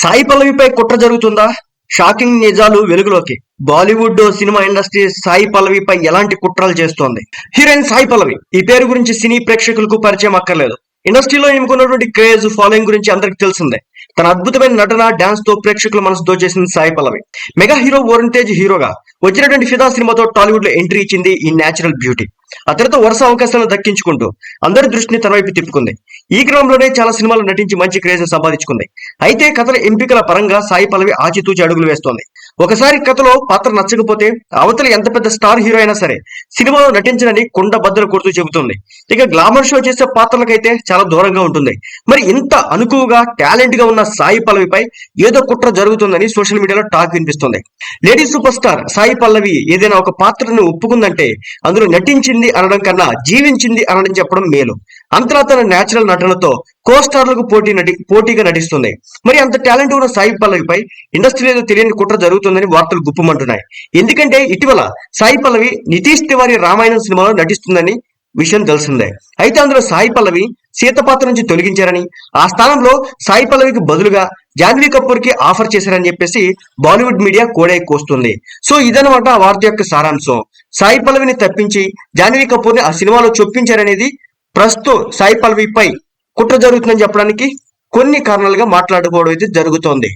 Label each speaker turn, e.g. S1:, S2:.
S1: సాయి పల్లవిపై కుట్ర జరుగుతుందా? షాకింగ్ నిజాలు వెలుగులోకి. బాలీవుడ్ సినిమా ఇండస్ట్రీ సాయి పల్లవిపై ఎలాంటి కుట్రలు చేస్తోంది? హీరోయిన్ సాయి పల్లవి ఈ పేరు గురించి సినీ ప్రేక్షకులకు పరిచయం అక్కర్లేదు. ఇండస్ట్రీలో ఎన్నుకున్నటువంటి క్రేజ్ ఫాలోయింగ్ గురించి అందరికి తెలిసిందే. తన అద్భుతమైన నటన డాన్స్తో ప్రేక్షకుల మనసు దోచేసింది సాయి పల్లవి. మెగా హీరో వరుణ్ తేజ్ హీరోగా వచ్చినటువంటి ఫిదా సినిమాతో టాలీవుడ్లో ఎంట్రీ ఇచ్చింది ఈ నేచురల్ బ్యూటీ. అతనితో వరుస అవకాశాలను దక్కించుకుంటూ అందరి దృష్టిని తన వైపు తిప్పుకుంది. ఈ క్రమంలోనే చాలా సినిమాలు నటించి మంచి క్రేజ్ సంపాదించుకుంది. అయితే కథల ఎంపికల పరంగా సాయి పల్లవి ఆచితూచి అడుగులు వేస్తోంది. ఒకసారి కథలో పాత్ర నచ్చకపోతే అవతల ఎంత పెద్ద స్టార్ హీరో అయినా సరే సినిమాలో నటించనని కుండ బద్దలు కొడుతూ చెబుతుంది. ఇక గ్లామర్ షో చేసే పాత్రలకైతే చాలా దూరంగా ఉంటుంది. మరి ఇంత అనుకువగా టాలెంట్గా ఉన్న సాయి పల్లవిపై ఏదో కుట్ర జరుగుతుందని సోషల్ మీడియాలో టాక్ వినిపిస్తుంది. Lady super star Sai Pallavi ఏదైనా ఒక పాత్రను ఒప్పుకుందంటే అందులో నటించి నటించింది అనడం కన్నా జీవించింది అనడం చెప్పడం మేలు. అంతలా తన నేచురల్ నటనతో కోస్టార్లకు పోటీ నటి పోటీగా నటిస్తుంది. మరి అంత టాలెంట్ ఉన్న సాయి పల్లవిపై ఇండస్ట్రీ ఏదో తెలియని కుట్ర జరుగుతుందని వార్తలు గుప్పమంటున్నాయి. ఎందుకంటే ఇటీవల సాయి పల్లవి నితీష్ తివారి రామాయణం సినిమాలో నటిస్తుందని విషయం తెలిసిందే. అయితే అందులో సాయి పల్లవి సీత పాత్ర నుంచి తొలగించారని ఆ స్థానంలో సాయి పల్లవికి బదులుగా జాన్వీ కపూర్కి ఆఫర్ చేశారని చెప్పేసి బాలీవుడ్ మీడియా కోడై కోస్తుంది. సో ఇదనమాట ఆ వార్త యొక్క సారాంశం. సాయి పల్లవిని తప్పించి జాన్వీ కపూర్ని ఆ సినిమాలో చొప్పించారనేది ప్రస్తుతం సాయి పల్లవిపై కుట్ర జరుగుతుందని చెప్పడానికి కొన్ని కారణాలుగా మాట్లాడుకోవడం అయితే జరుగుతోంది.